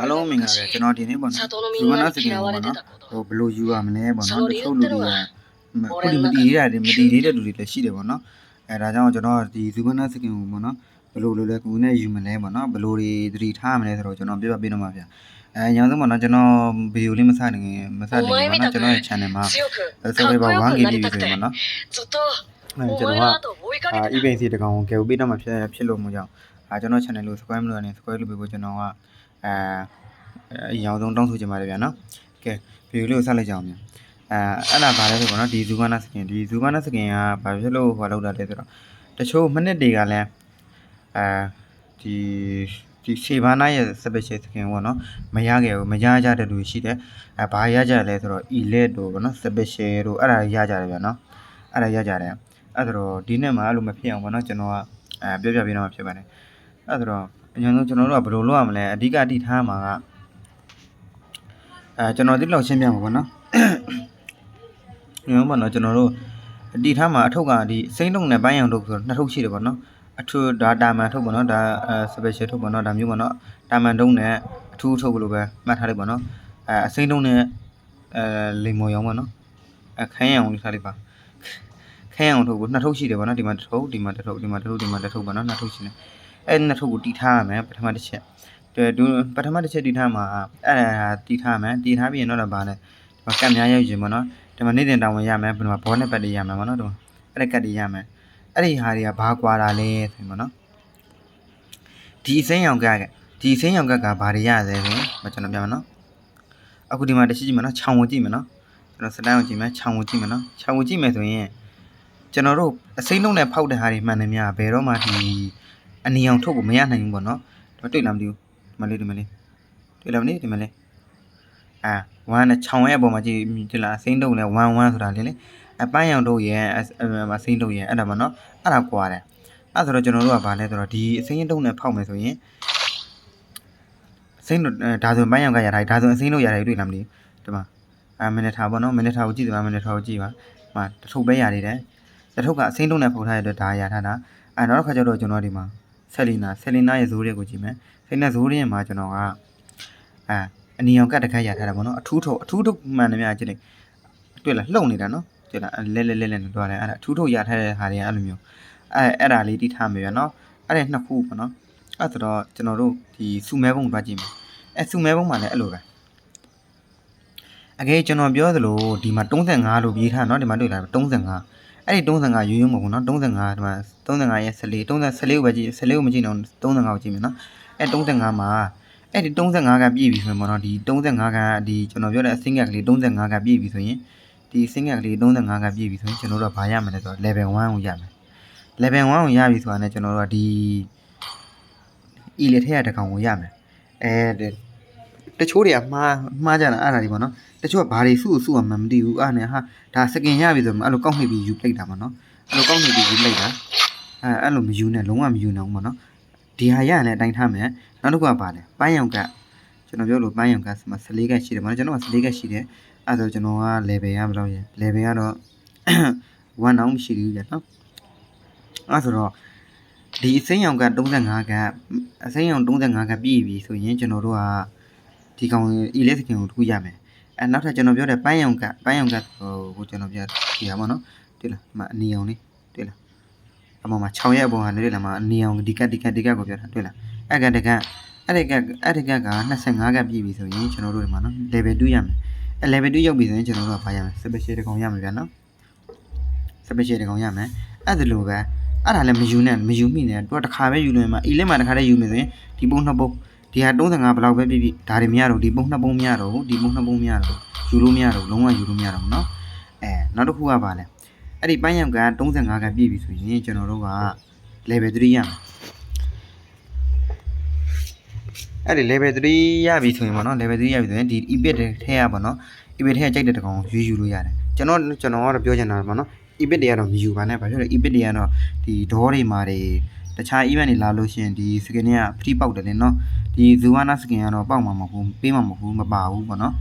အားလုံးမင်္ဂလာပါကျွန်တော်ဒီနေ့ပေါ့နော်ဒီမနာစီတင်ပေါ့နော်ဟိုဘယ်လိုယူရမလဲပေါ့နော်တချို့လူတွေကခုဒီမတီးရတဲ့မတီးသေးတဲ့လူတွေလည်းရှိတယ်ပေါ့နော်အဲဒါကြောင့်ကျွန်တော်ဒီဇူမနာစကင်ကိုပေါ့နော်ဘယ်လိုလိုလဲကိုယ်နဲ့ယူမလဲပေါ့နော်ဘယ်လိုတွေသတိထားမလဲဆိုတော့ကျွန်တော်ပြပြပေးတော့မှာဗျာအဲညောင်ဆုံးပေါ့နော်ကျွန်တော်ဗီဒီယိုလေးမစတင်ခင်မစတင်ခင်ပေါ့နော်ကျွန်တော်ရဲ့ channel မှာဆိုပေပါ 1GB ဆိုရင်ပေါ့နော်အဲကျွန်တော်ကအာ event စီတကောင်ကိုကယ်ပေးတော့မှာဖြစ်ဖြစ်လို့မို့ကြောင့်အာကျွန်တော် channel လို့ subscribe လုပ်ရတယ် subscribe လုပ်ပြီးကိုကျွန်တော်က အဲအရောင်ဆုံးတောင်းဆိုချင်ပါတယ်ဗျာနော်ကဲဗီဒီယိုလေးကိုဆက်လိုက်ကြအောင်ဗျာအဲအဲ့ဒါဘာလဲဆိုတော့နော်ဒီ Zugana skin ဒီ Zugana skin ကဘာဖြစ်လို့ဟောလောက်တာလဲဆိုတော့တချို့မိနစ်တွေကလည်းအဲဒီဒီရှေဘာနာရဲ့ special skin ပေါ့နော်မရခဲ့ဘူးမရကြတဲ့လူရှိတယ်အဲဘာရကြလဲဆိုတော့ elite တို့ပေါ့နော် special တို့အဲ့ဒါရကြတယ်ဗျာနော်အဲ့ဒါရကြတယ်အဲ့ဒါတော့ဒီနေ့မှအဲ့လိုမဖြစ်အောင်ပေါ့နော်ကျွန်တော်ကအဲပြောပြပေးတော့မှဖြစ်ပါတယ်အဲ့ဒါတော့ အရင်ဆုံးကျွန်တော်တို့ကဘယ်လိုလုပ်ရမလဲအဓိကအတိထားမှာကအဲကျွန်တော်ဒီလောက်ရှင်းပြမှာပေါ့နော်ဒီမှာပေါ့နော်ကျွန်တော်တို့အတိထားမှာအထုပ်ကဒီစိမ့်တုံနဲ့ပိုင်းအောင်ထုတ်ဆိုတော့နှစ်ထုပ်ရှိတယ်ပေါ့နော်အထူးဒါတာမန်ထုတ်ပေါ့နော်ဒါအဲ special ထုတ်ပေါ့နော်ဒါမျိုးပေါ့နော်တာမန်တုံးနဲ့အထူးထုတ်လို့ပဲမှတ်ထားလိုက်ပေါ့နော်အဲအစိမ့်တုံနဲ့အဲလိမ်မော်ရောင်ပေါ့နော်အဲခိုင်းအောင်လေးထားလိုက်ပါခိုင်းအောင်ထုတ်ကိုနှစ်ထုပ်ရှိတယ်ပေါ့နော်ဒီမှာတစ်ထုပ်ဒီမှာတစ်ထုပ်ဒီမှာတစ်ထုပ်ဒီမှာတစ်ထုပ်ပေါ့နော်နှစ်ထုပ်ရှိတယ် အဲနှစ်ထုပ်ကိုတီထားရမယ်ပထမတစ်ချက်တဲ့ဒုပထမတစ်ချက်တီထားမှာအဲ့ဒါတီထားမယ်တီထားပြီးရင်တော့ဗာလဲဒီမှာကတ်များရောက်ရင်ပေါ့နော်ဒီမှာနေ့တင်တောင်းဝင်ရမယ်ဘယ်မှာဘောနဲ့ပတ်တရမယ်ပေါ့နော်ဒီမှာအဲ့ဒါကတ်တရမယ်အဲ့ဒီဟာတွေကဘာကွာတာလဲဆိုရင်ပေါ့နော်ဒီအစိမ်းရောင်ကတ်ဒီအစိမ်းရောင်ကတ်ကဘာတွေရလဲဆိုရင်ကျွန်တော်ပြမယ်နော်အခုဒီမှာတစ်ချက်ကြည့်မယ်နော်ခြောင်ဝင်ကြည့်မယ်နော်ကျွန်တော်စတန်ကိုကြည့်မယ်ခြောင်ဝင်ကြည့်မယ်နော်ခြောင်ဝင်ကြည့်မယ်ဆိုရင်ကျွန်တော်တို့အစိမ်းလုံးနဲ့ဖောက်တဲ့ဟာတွေမှန်တယ်များဘယ်တော့မှဒီ အနီအောင်ထုတ်ကိုမရနိုင်ဘူးပေါ့နော်ဒီတွေ့လားမသိဘူးဒီမလေးဒီမလေးတွေ့လားမသိဒီမလေးအာဝမ်းနဲ့ခြောင်ရဲ့အပေါ်မှာကြည့်ဒီလားအစိမ်းတုံနဲ့ဝမ်းဝမ်းဆိုတာလေလေအပန်းရောင်တို့ရဲ့အစိမ်းတုံရဲ့အဲ့ဒါပေါ့နော်အဲ့ဒါကွာတယ်အဲ့ဆိုတော့ကျွန်တော်တို့ကဘာလဲဆိုတော့ဒီအစိမ်းတုံနဲ့ဖောက်မယ်ဆိုရင်အစိမ်းတို့ဒါဆိုပန်းရောင်ကရထားဒါဆိုအစိမ်းတို့ရထားတွေ့လားမသိဒီမှာအာမီနစ်ထာပေါ့နော်မီနစ်ထာကိုကြည့်တယ်မီနစ်ထာကိုကြည့်ပါဒီမှာတထုပ်ပဲရနေတယ်တထုပ်ကအစိမ်းတုံနဲ့ဖောက်ထားတဲ့အတွက်ဒါရထားတာအဲနောက်တစ်ခါကျတော့ကျွန်တော်ဒီမှာ ဆက်လီနာဆက်လီနာရဲ့ဇိုးတွေကိုကြည့်မယ်ဆက်လီနာဇိုးရဲ့မှာကျွန်တော်ကအာအနီအောင်ကတ်တခါရထားတာပေါ့နော်အထူးထုတ်အထူးထုတ်မှန်တယ်များကြည့်လိုက်တွေ့လားလှုပ်နေတာနော်တွေ့လားလဲလဲလဲလဲနဲ့တွားတယ်အဲ့ဒါအထူးထုတ်ရထားတဲ့ဟာတွေကအဲ့လိုမျိုးအဲအဲ့ဒါလေးတိထားမယ်ရနော်အဲ့ဒါနှစ်ခုပေါ့နော်အဲ့ဆိုတော့ကျွန်တော်တို့ဒီစုမဲပုံတွားကြည့်မယ်အဲစုမဲပုံမှာလည်းအဲ့လိုပဲအကယ်ကျွန်တော်ပြောသလိုဒီမှာ35လို့ပြေးထားနော်ဒီမှာတွေ့လား35 အဲ့ဒီ35ရိုးရိုးမဟုတ်ဘူးနော်35ဒီမှာ35ရဲ့14 30 14ကိုပဲကြည့်14ကိုမကြည့်တော့35ကိုကြည့်မယ်နော်အဲ35မှာအဲ့ဒီ35ကပြည့်ပြီဆိုရင်ပေါ့နော်ဒီ35ကဒီကျွန်တော်ပြောတဲ့အစင်းကကလေး35ကပြည့်ပြီဆိုရင်ဒီစင်းကကလေး35ကပြည့်ပြီဆိုရင်ကျွန်တော်တို့ကဘာရမလဲဆိုတော့ level 1ကိုရမယ် level 1ကိုရပြီဆိုတာနဲ့ကျွန်တော်တို့ကဒီ elite ထက်ရတဲ့ကောင်ကိုရမယ်အဲ တချို့တွေကမှားမှားကြတာအဲ့ဒါဒီပေါ့နော်တချို့ကဘာတွေစုစုမှမသိဘူးအဲ့နဲ့ဟာဒါစကင်ရပြီဆိုမှအဲ့လိုကောက်နှိပ်ပြီးယူပလိုက်တာပေါ့နော်အဲ့လိုကောက်နှိပ်ပြီးယူပလိုက်တာအဲအဲ့လိုမယူနဲ့လုံးဝမယူနိုင်ဘူးပေါ့နော်ဒီဟာရရင်လည်းအတိုင်းထားမယ်နောက်တစ်ခုကပါလဲပန်းရောင်ကကျွန်တော်ပြောလို့ပန်းရောင်ကဆိုမှ14ကရှိတယ်ပေါ့နော်ကျွန်တော်က14ကရှိတယ်အဲ့ဒါဆိုကျွန်တော်က level ရဘယ်လောက်ရ level ကတော့1အောင်မရှိဘူးကြာနော်အဲ့ဆိုတော့ဒီအစိမ်းရောင်က35ကအစိမ်းရောင်35ကပြည့်ပြီဆိုရင်ကျွန်တော်တို့က ဒီကောင် elite skin ကိုတခုရမယ်အဲနောက်ထပ်ကျွန်တော်ပြောတဲ့ပန်းရောင်ကပန်းရောင်ကဟိုကိုကျွန်တော်ပြောဒီဟာပေါ့နော်တွေ့လားမအနီအောင်လေးတွေ့လားအမောင်မှာ6ရက်အပေါ်ဟာတွေ့လားမအနီအောင်ဒီကတ်ဒီကတ်ဒီကတ်ကိုပြောတာတွေ့လားအဲ့ကတကအဲ့ဒီကအဲ့ဒီကက25ကပြည့်ပြီဆိုရင်ကျွန်တော်တို့ဒီမှာနော် level 2ရမယ်အဲ level 2ရောက်ပြီဆိုရင်ကျွန်တော်တို့ကဘာရမလဲ special တကောင်ရမယ်ဗျာနော် special တကောင်ရမယ်အဲ့ဒါလိုပဲအဲ့ဒါလည်းမယူနဲ့မယူမိနဲ့သူကတစ်ခါပဲယူလို့မှာ elite မှာတစ်ခါတည်းယူမယ်ဆိုရင်ဒီပုံနှစ်ပုံ ဒီဟာ35ဘလောက်ပဲပြည့်ပြည့်ဒါတွေမရတော့ဒီပုံနှစ်ပုံမရတော့ဘူးဒီပုံနှစ်ပုံမရတော့ယူလို့မရတော့လုံးဝယူလို့မရတော့ဘူးเนาะအဲနောက်တစ်ခုကပါလဲအဲ့ဒီပန်းရောင်က35ကပြည့်ပြီဆိုရင်ကျွန်တော်တို့က level 3ရမယ်အဲ့ဒီ level 3ရပြီဆိုရင်ပေါ့နော် level 3ရပြီဆိုရင်ဒီ ebit ထဲရပါတော့ ebit ထဲကကြိုက်တဲ့တကောင်ယူယူလို့ရတယ်ကျွန်တော်ကျွန်တော်ကတော့ပြောချင်တာပေါ့နော် ebit တွေကတော့မယူပါနဲ့ဘာဖြစ်လဲ ebit တွေကတော့ဒီဒေါတွေမာတွေ တခြား event တွေလာလို့ရှိရင်ဒီ skin တွေကဖတိပေါက်တယ်လေနော်ဒီ Zuana skin ကတော့ပေါက်မှာမဟုတ်ဘူးပေးမှာမဟုတ်ဘူးမပါဘူးပေါ့နော်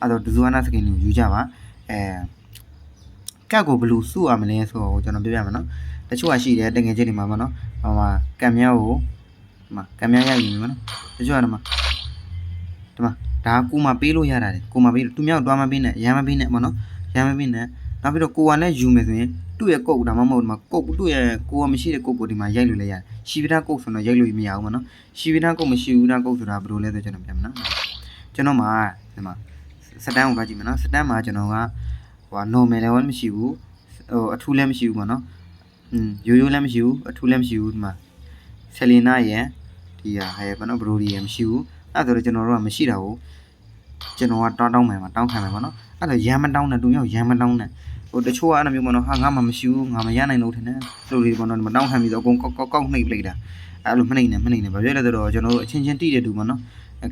အဲ့တော့ Zuana skin ကိုယူကြပါအဲကတ်ကိုဘယ်လိုစုရမလဲဆိုတော့ကျွန်တော်ပြပြမယ်နော်တချို့ကရှိတယ်တကယ်ချင်းတွေမှာပေါ့နော်ဟိုမှာကံမြောက်ကိုဒီမှာကံမြောက်ရယူမယ်နော်တချို့ကဒီမှာဒီမှာဒါကူမပေးလို့ရတာလေကူမပေးလို့သူမြောက်တွားမပေးနဲ့ရမ်းမပေးနဲ့ပေါ့နော်ရမ်းမပေးနဲ့ နောက်ပြီးတော့ကိုကလည်းယူမယ်ဆိုရင်သူ့ရဲ့ကုတ်ဒါမှမဟုတ်ဒီမှာကုတ်သူ့ရဲ့ကိုကမရှိတဲ့ကုတ်ကိုဒီမှာရိုက်လို့လည်းရတယ်ရှီဗီတာကုတ်ဆိုတော့ရိုက်လို့မရဘူးပေါ့နော်ရှီဗီတာကုတ်မရှိဘူးဒါကုတ်ဆိုတာဘယ်လိုလဲဆိုကျွန်တော်ပြန်မနော်ကျွန်တော်မှာဒီမှာစတန်ကိုကကြည့်မယ်နော်စတန်မှာကျွန်တော်ကဟို normal လည်းမရှိဘူးဟိုအထူးလည်းမရှိဘူးပေါ့နော်อืมရိုးရိုးလည်းမရှိဘူးအထူးလည်းမရှိဘူးဒီမှာဆယ်လီနာရဲ့ဒီဟာဟဲ့ပေါ့နော်ဘရိုဒီရဲ့မရှိဘူးအဲ့ဒါဆိုတော့ကျွန်တော်တို့ကမရှိတာကိုကျွန်တော်ကတောင်းတောင်းမယ်မှာတောင်းခံမယ်ပေါ့နော်အဲ့ဒါရမ်းမတောင်းနဲ့သူမျိုးရမ်းမတောင်းနဲ့ ဟိုတချို့ကအဲ့လိုမျိုးပေါ့နော်ဟာငါမှမရှိဘူးငါမရနိုင်လို့ထင်တယ်လို့လေးပေါ့နော်မတောင်းခံပြီးတော့အကုန်ကောက်ကောက်ကောက်နှိပ်ပလိုက်တာအဲ့လိုမနှိပ်နဲ့မနှိပ်နဲ့ဘာဖြစ်လဲဆိုတော့ကျွန်တော်တို့အချင်းချင်းတိတဲ့တူပေါ့နော်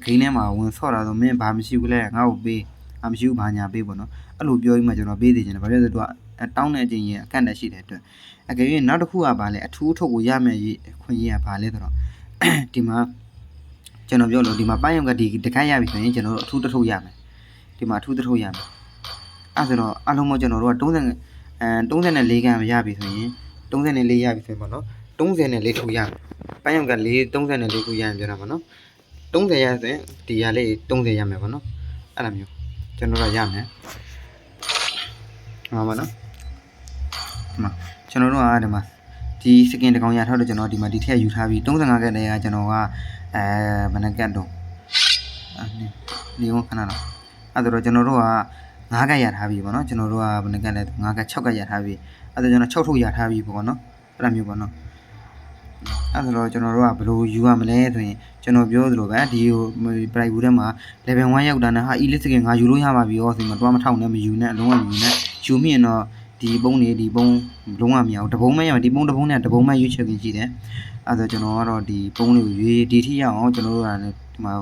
ဂိမ်းထဲမှာဝင်ဆော့တာဆိုမင်းဘာမရှိဘူးလဲငါ့ကိုပေးအမရှိဘူးဘာညာပေးပေါ့နော်အဲ့လိုပြောပြီးမှကျွန်တော်ပေးသေးတယ်ဘာဖြစ်လဲဆိုတော့တောင်းတဲ့အချင်းကြီးအကန့်တက်ရှိတဲ့အတွက်အကယ်၍နောက်တစ်ခုကဘာလဲအထူးထုတ်ကိုရမယ်ခွင့်ရကဘာလဲဆိုတော့ဒီမှာကျွန်တော်ပြောလို့ဒီမှာပိုင်းရုံကဒီတခက်ရပြီဆိုရင်ကျွန်တော်တို့အထူးတစ်ထုပ်ရမယ်ဒီမှာအထူးတစ်ထုပ်ရမယ် အဲဆိုတော့အလုံးမကျွန်တော်တို့က30အဲ34ကံရပြီဆိုရင်34ရပြီဆိုရင်ပေါ့နော်34ထုပ်ရမယ်ပိုင်းရုံက4 34ခုရရင်ပြောတာပေါ့နော်30ရဆိုရင်ဒီရလေး30ရမယ်ပေါ့နော်အဲ့လိုမျိုးကျွန်တော်တို့ရမယ်ဟောပါနော်ဒီမှာကျွန်တော်တို့ကဒီမှာဒီစကင်တစ်ကောင်ရထားတော့ကျွန်တော်ဒီမှာဒီထက်ယူထားပြီး35ကတည်းကကျွန်တော်ကအဲဘယ်နှကတ်တော့အနေနေဝခဏတော့အဲ့ဒါတော့ကျွန်တော်တို့က 9ကတ်ရထားပြီပေါ့နော်ကျွန်တော်တို့ကဘယ်နှကတ်လဲ9ကတ်6ကတ်ရထားပြီအဲ့ဒါကျွန်တော်6ထုတ်ရထားပြီပေါ့နော်အဲ့လိုမျိုးပေါ့နော်အဲ့ဒါတော့ကျွန်တော်တို့ကဘယ်လိုယူရမလဲဆိုရင်ကျွန်တော်ပြောသလိုပဲဒီဟို private ထဲမှာ level 1ရောက်တာနဲ့ဟာ elite skin ငါယူလို့ရပါပြီရောဆိုရင်တော့မထောက်နဲ့မယူနဲ့အလုံးဝမယူနဲ့ယူမိရင်တော့ဒီပုံးနေဒီပုံးလုံးဝမရဘူးတပုံးမရဘူးဒီပုံးတပုံးနဲ့တပုံးမရွေးချယ်ခြင်းရှိတယ်အဲ့ဒါကျွန်တော်ကတော့ဒီပုံးလေးကိုရွေးဒီထိရအောင်ကျွန်တော်တို့ကလည်းဒီမှာ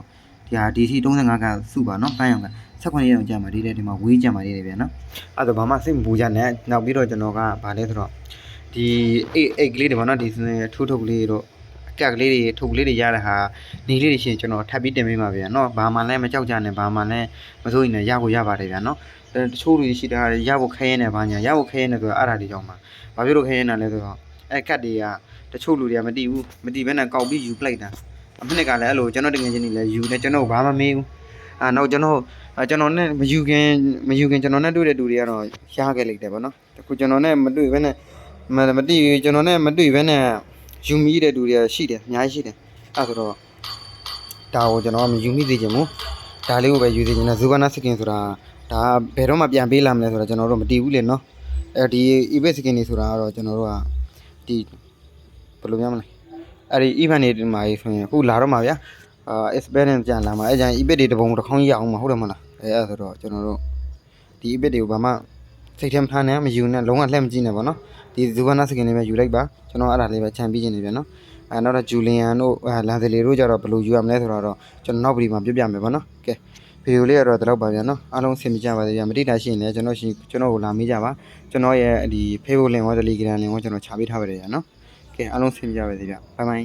ဒီဟာဒီထိ35ကစုပါနော်ပိုင်းအောင်က 18ရက်အောင်ကြာမှာဒီတဲ့ဒီမှာဝေးကြမှာလေးတွေဗျာနော်အဲ့ဒါဘာမှစိတ်မပူကြနဲ့နောက်ပြီးတော့ကျွန်တော်ကဗာလဲဆိုတော့ဒီအိတ်အိတ်ကလေးတွေပေါ့နော်ဒီထိုးထုတ်ကလေးတို့အကက်ကလေးတွေထုတ်ကလေးတွေရတဲ့ဟာနေလေးတွေရှင်ကျွန်တော်ထပ်ပြီးတင်ပေးပါဗျာနော်ဘာမှလည်းမကြောက်ကြနဲ့ဘာမှလည်းမစိုးရင်လည်းရဖို့ရပါတယ်ဗျာနော်တချို့လူရှိတာရဖို့ခဲရဲနေပါညာရဖို့ခဲရဲနေဆိုတော့အဲ့ဒါတွေကြောင့်ပါဘာဖြစ်လို့ခဲရဲနေလဲဆိုတော့အဲ့ကတ်တွေကတချို့လူတွေကမတိဘူးမတိဘဲနဲ့ကောက်ပြီးယူပလိုက်တာအမနစ်ကလည်းအဲ့လိုကျွန်တော်တကယ်ချင်းနေလဲယူနေကျွန်တော်ဘာမှမေးဘူးအာနောက်ကျွန်တော် ကျွန်တော်နဲ့မယူခင်မယူခင်ကျွန်တော်နဲ့တွေ့တဲ့လူတွေကတော့ရှားခဲ့လိုက်တယ်ဗောနော်တခုကျွန်တော်နဲ့မတွေ့ဘဲနဲ့မမတိကျွန်တော်နဲ့မတွေ့ဘဲနဲ့ယူမိတဲ့လူတွေကရှိတယ်အများကြီးရှိတယ်အဲ့ဆိုတော့ဒါကိုကျွန်တော်ကမယူမိသေးချင်ဘူးဒါလေးကိုပဲယူသေးချင်တယ်ဇူကနာစကင်ဆိုတာဒါဘယ်တော့မှပြန်ပေးလာမလဲဆိုတော့ကျွန်တော်တို့မတည်ဘူးလေနော်အဲဒီ ebay စကင်တွေဆိုတာကတော့ကျွန်တော်တို့ကဒီဘယ်လိုများမလဲအဲ့ဒီ event တွေမှာကြီးဆိုရင်အခုလာတော့မှာဗျာအာ experience ပြန်လာမှာအဲ့ကြရင် ebit တွေတပုံတစ်ခေါင်းရအောင်မှာဟုတ်တယ်မလား အဲအဲ့ဆိုတော့ကျွန်တော်တို့ဒီ ebit တွေကိုဘာမှစိတ်ထဲမထားနဲ့မယူနဲ့လုံးဝလှည့်မကြည့်နဲ့ဗောနော်ဒီဇူဝနာစကင်လေးပဲယူလိုက်ပါကျွန်တော်အဲ့ဒါလေးပဲခြံပြီးခြင်းနေပြန်နော်အဲနောက်တော့ဂျူလီယန်တို့လန်ဇလီတို့ကြတော့ဘယ်လိုယူရမလဲဆိုတော့ကျွန်တော်နောက်ဗီဒီယိုမှာပြပြမယ်ဗောနော်ကဲဗီဒီယိုလေးကတော့ဒီလောက်ပါဗျာနော်အားလုံးဆင်ပြေကြပါစေဗျာမတိတာရှိရင်လည်းကျွန်တော်ရှိကျွန်တော်ကိုလာမေးကြပါကျွန်တော်ရဲ့ဒီ Facebook link ရော Telegram link ရောကျွန်တော်ချပေးထားပါတယ်ဗျာနော်ကဲအားလုံးဆင်ပြပါစေဗျဘိုင်ဘိုင်